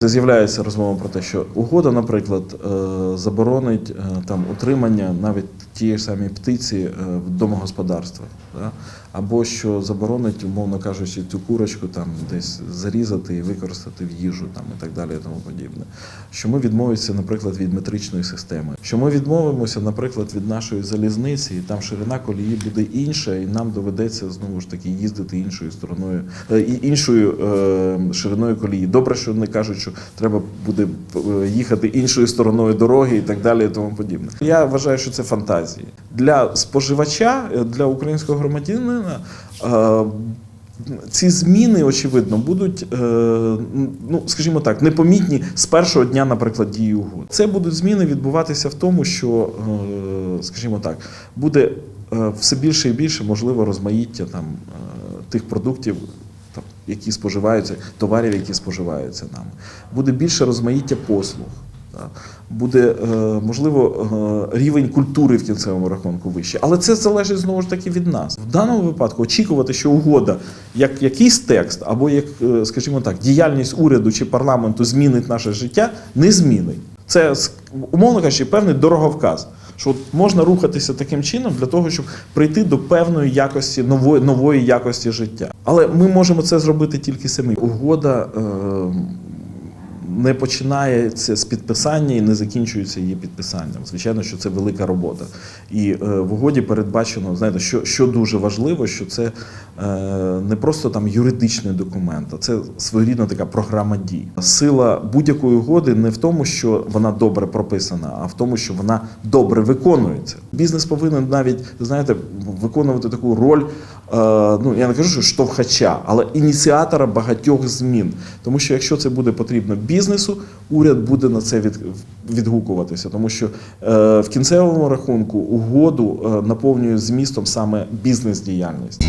З'являється розмова про те, що угода, наприклад, е, заборонить е, там утримання навіть тієї ж самої птиці е, в домогосподарстві. да? Або що заборонить, умовно кажучи, цю курочку там десь зарізати і використати в їжу там і так далі, і тому подібне. Що ми відмовимося, наприклад, від метричної системи, що ми відмовимося, наприклад, від нашої залізниці, і там ширина колії буде інша, і нам доведеться знову ж таки їздити іншою стороною е, і іншою е, шириною колії. Добре, що не кажуть, що треба буде е, їхати іншою стороною дороги і так далі, і тому подібне. Я вважаю, що це фантазії для споживача, е, для українського громадянина. е, Ці зміни, очевидно, будуть, е, ну скажімо так, непомітні з першого дня, наприклад, дії угод. Це будуть зміни відбуватися в тому, що, скажімо так, буде все більше і більше можливо розмаїття там тих продуктів, там, які споживаються, товарів, які споживаються нами. Буде більше розмаїття послуг. Буде е, можливо е, рівень культури в кінцевому рахунку вищий. Але це залежить знову ж таки від нас. В даному випадку очікувати, що угода, як якийсь текст, або як, е, скажімо так, діяльність уряду чи парламенту змінить наше життя, не змінить. Це умовно кажучи, певний дороговказ. Що от можна рухатися таким чином для того, щоб прийти до певної якості нової нової якості життя. Але ми можемо це зробити тільки самі. Угода е, не починається з підписання і не закінчується її підписанням. Звичайно, що це велика робота. І е, в угоді передбачено, знаєте, що, що дуже важливо, що це не просто там юридичний документ, а це своєрідна така програма дій. Сила будь-якої угоди не в тому, що вона добре прописана, а в тому, що вона добре виконується. Бізнес повинен навіть знаєте виконувати таку роль. е, Ну я не кажу, що штовхача, але ініціатора багатьох змін. Тому що якщо це буде потрібно бізнесу, уряд буде на це від, відгукуватися, тому що е, в кінцевому рахунку угоду е, наповнює змістом саме бізнес-діяльність.